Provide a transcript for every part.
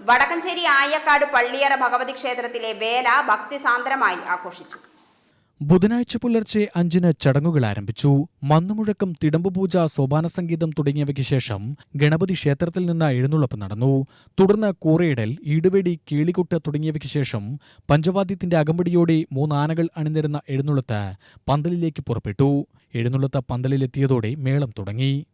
വടക്കഞ്ചേരി ആയക്കാട് പള്ളിയറ ഭഗവതി ക്ഷേത്രത്തിലെ വേല ഭക്തിസാന്ദ്രമായി ആഘോഷിച്ചു. ബുധനാഴ്ച പുലർച്ചെ അഞ്ചിന് ചടങ്ങുകൾ ആരംഭിച്ചു. മന്നുമുഴക്കം തിടമ്പുപൂജ സോപാന സംഗീതം തുടങ്ങിയവയ്ക്ക് ശേഷം ഗണപതി ക്ഷേത്രത്തിൽ നിന്ന് എഴുന്നള്ളപ്പ് നടന്നു. തുടർന്ന് കൂറയിടൽ ഈടുവേടി കീളികൊട്ട് തുടങ്ങിയവയ്ക്ക് ശേഷം പഞ്ചവാദ്യത്തിന്റെ അകമ്പടിയോടെ മൂന്നാനകൾ അണിനിരുന്ന എഴുന്നള്ളത്ത് പന്തലിലേക്ക് പുറപ്പെട്ടു. എഴുന്നള്ളത്ത് പന്തലിലെത്തിയതോടെ മേളം തുടങ്ങി.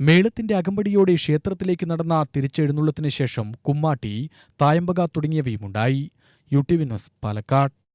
മേളത്തിന്റെ അകമ്പടിയോടെ ക്ഷേത്രത്തിലേക്ക് നടന്ന തിരിച്ചെഴുന്നള്ളത്തിന് ശേഷം കുമ്മാട്ടി തായമ്പക തുടങ്ങിയവയുമുണ്ടായി. U T V news Palakkad.